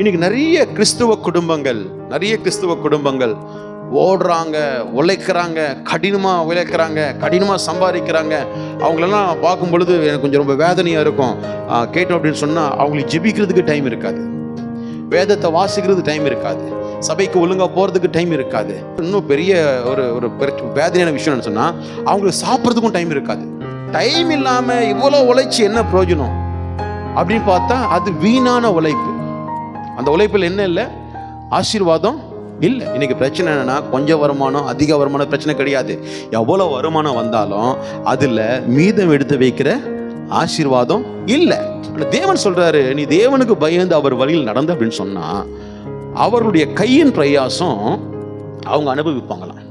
இன்னைக்கு நிறைய கிறிஸ்துவ குடும்பங்கள் நிறைய கிறிஸ்துவ குடும்பங்கள் ஓடுறாங்க உழைக்கிறாங்க கடினமாக உழைக்கிறாங்க கடினமாக சம்பாதிக்கிறாங்க. அவங்களெல்லாம் பார்க்கும் பொழுது எனக்கு கொஞ்சம் ரொம்ப வேதனையாக இருக்கும். கேட்டோம் அப்படின்னு சொன்னால் அவங்களுக்கு ஜெபிக்கிறதுக்கு டைம் இருக்காது. வேதத்தை வாசிக்கிறது டைம் இருக்காது. சபைக்கு ஒழுங்காக போகிறதுக்கு டைம் இருக்காது. இன்னும் பெரிய ஒரு ஒரு வேதனையான வேதனையான விஷயம்னு சொன்னால் அவங்களுக்கு சாப்பிட்றதுக்கும் டைம் இருக்காது. டைம் இல்லாமல் இவ்வளோ உழைச்சி என்ன பிரயோஜனம்? அப்படின்னு பார்த்தா அது வீணான உழைப்பு. அந்த உழைப்பில் என்ன இல்லை? ஆசீர்வாதம் இல்லை. இன்றைக்கி பிரச்சனை என்னென்னா கொஞ்சம் வருமானம் அதிக வருமானம் பிரச்சனை கிடையாது. எவ்வளோ வருமானம் வந்தாலும் அதில் மீதம் எடுத்து வைக்கிற ஆசீர்வாதம் இல்லை. தேவன் சொல்கிறாரு நீ தேவனுக்கு பயந்து அவர் வழியில் நடந்த அப்படின்னு சொன்னால் அவருடைய கையின் பிரயாசம் அவங்க அனுபவிப்பாங்களாம்.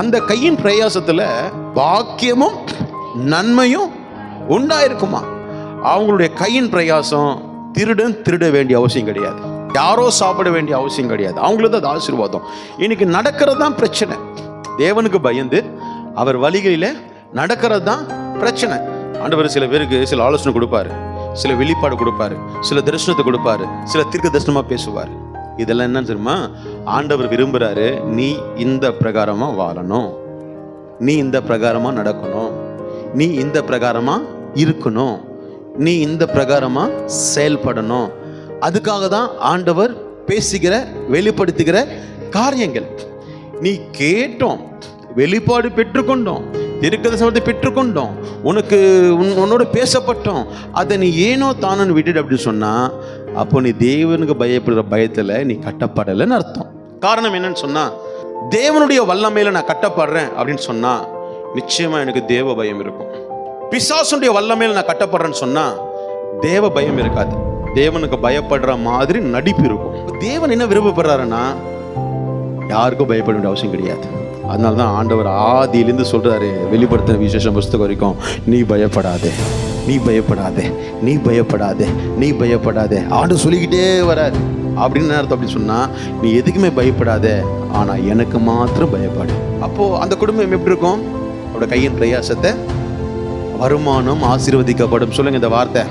அந்த கையின் பிரயாசத்தில் பாக்கியமும் நன்மையும் உண்டாயிருக்குமா அவங்களுடைய கையின் பிரயாசம் திருடன் திருட வேண்டிய அவசியம் கிடையாது. யாரோ சாப்பிட வேண்டிய அவசியம் கிடையாது. அவங்களுக்கு அது ஆசீர்வாதம். இன்னைக்கு நடக்கிறது தான் பிரச்சனை. தேவனுக்கு பயந்து அவர் வழிகளில் நடக்கிறது தான் பிரச்சனை. ஆண்டவர் சில பேருக்கு சில ஆலோசனை கொடுப்பாரு. சில வெளிப்பாடு கொடுப்பாரு. சில தரிசனத்தை கொடுப்பாரு. சில தீர்க்க தரிசனமாக பேசுவார். இதெல்லாம் என்னன்னு தெரியுமா? ஆண்டவர் விரும்புகிறாரு நீ இந்த பிரகாரமாக வாழணும். நீ இந்த பிரகாரமாக நடக்கணும். நீ இந்த பிரகாரமாக இருக்கணும். நீ இந்த பிரகாரமாக செயல்படணும். அதுக்காக தான் ஆண்டவர் பேசுகிற வெளிப்படுத்துகிற காரியங்கள். நீ கேட்டோம் வெளிப்பாடு பெற்றுக்கொண்டோம் தீர்க்கதரிசனத்தை பெற்றுக்கொண்டோம் உனக்கு உன்- உன்னோட பேசப்பட்டோம் அதை நீ ஏனோ தானோன்னு விட்டுட்டு அப்படின்னு சொன்னால் அப்போ நீ தேவனுக்கு பயப்படுற பயத்தில் நீ கட்டப்படலைன்னு அர்த்தம். காரணம் என்னன்னு சொன்னால் தேவனுடைய வல்லமையில் நான் கட்டப்படுறேன் அப்படின்னு சொன்னால் நிச்சயமாக எனக்கு தேவ பயம் இருக்கும். பிசாசுடைய வல்லமையில நான் கட்டப்படுறேன்னு சொன்னா தேவ பயம் இருக்காது. தேவனுக்கு பயப்படுற மாதிரி நடிப்பு இருக்கும். தேவன் என்ன விருப்பப்படுறாருன்னா யாருக்கும் பயப்பட வேண்டிய அவசியம் கிடையாது. அதனால தான் ஆண்டவர் ஆதியிலேருந்து சொல்கிறாரு வெளிப்படுத்தின விசேஷம் புஸ்தகம் வரைக்கும் நீ பயப்படாதே நீ பயப்படாதே நீ பயப்படாதே நீ பயப்படாதே. ஆண்டு சொல்லிக்கிட்டே வராது அப்படின்னு அர்த்தம் அப்படி சொன்னால் நீ எதுக்குமே பயப்படாத ஆனால் எனக்கு மாத்திரம் பயப்படு. அப்போது அந்த குடும்பம் எப்படி இருக்கும்? அவரோட கையின் பிரயாசத்தை வருமானம் ஆசீர்வதிக்கப்படும். சொல்லுங்க இந்த வார்த்தை.